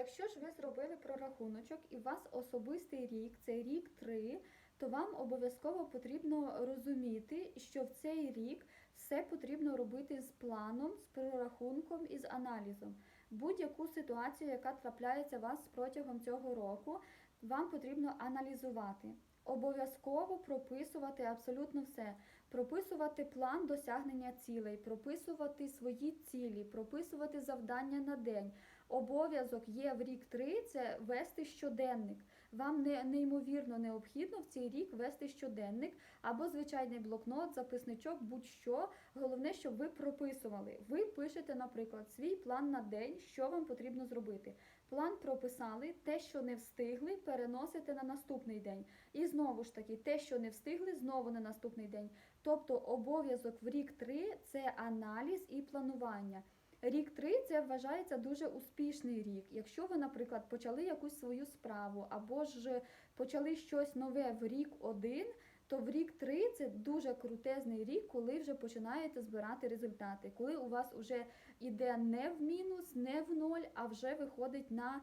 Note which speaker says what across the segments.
Speaker 1: Якщо ж ви зробили прорахуночок і у вас особистий рік, це рік 3, то вам обов'язково потрібно розуміти, що в цей рік все потрібно робити з планом, з прорахунком і з аналізом. Будь-яку ситуацію, яка трапляється у вас протягом цього року, вам потрібно аналізувати. Обов'язково прописувати абсолютно все. Прописувати план досягнення цілей, прописувати свої цілі, прописувати завдання на день. Обов'язок є в рік 3 це вести щоденник. Вам не неймовірно необхідно в цей рік вести щоденник або звичайний блокнот, записничок, будь-що. Головне, щоб ви прописували. Ви пишете, наприклад, свій план на день, що вам потрібно зробити. План прописали, те, що не встигли, переносите на наступний день. І знову ж таки, те, що не встигли, знову на наступний день. Тобто обов'язок в рік 3 це аналіз і планування. Рік 3 це вважається дуже успішний рік. Якщо ви, наприклад, почали якусь свою справу або ж почали щось нове в рік 1, то в рік 3 це дуже крутезний рік, коли вже починаєте збирати результати, коли у вас вже іде не в мінус, не в ноль, а вже виходить на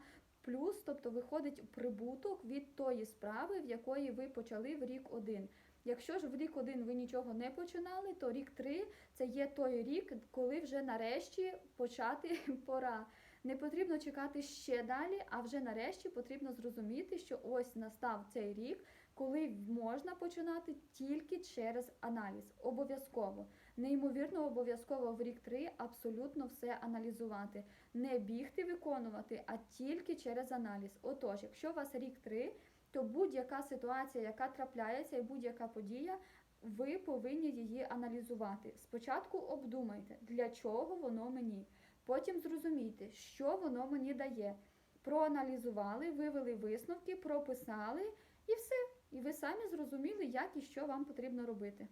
Speaker 1: плюс, тобто виходить прибуток від тої справи, в якої ви почали в рік один. Якщо ж в рік один ви нічого не починали, то рік три це є той рік, коли вже нарешті почати пора. Не потрібно чекати ще далі, а вже нарешті потрібно зрозуміти, що ось настав цей рік, коли можна починати тільки через аналіз. Обов'язково. Неймовірно, обов'язково в рік 3 абсолютно все аналізувати. Не бігти виконувати, а тільки через аналіз. Отож, якщо у вас рік 3, то будь-яка ситуація, яка трапляється, і будь-яка подія, ви повинні її аналізувати. Спочатку обдумайте, для чого воно мені. Потім зрозумійте, що воно мені дає. Проаналізували, вивели висновки, прописали і все. І ви самі зрозуміли, як і що вам потрібно робити.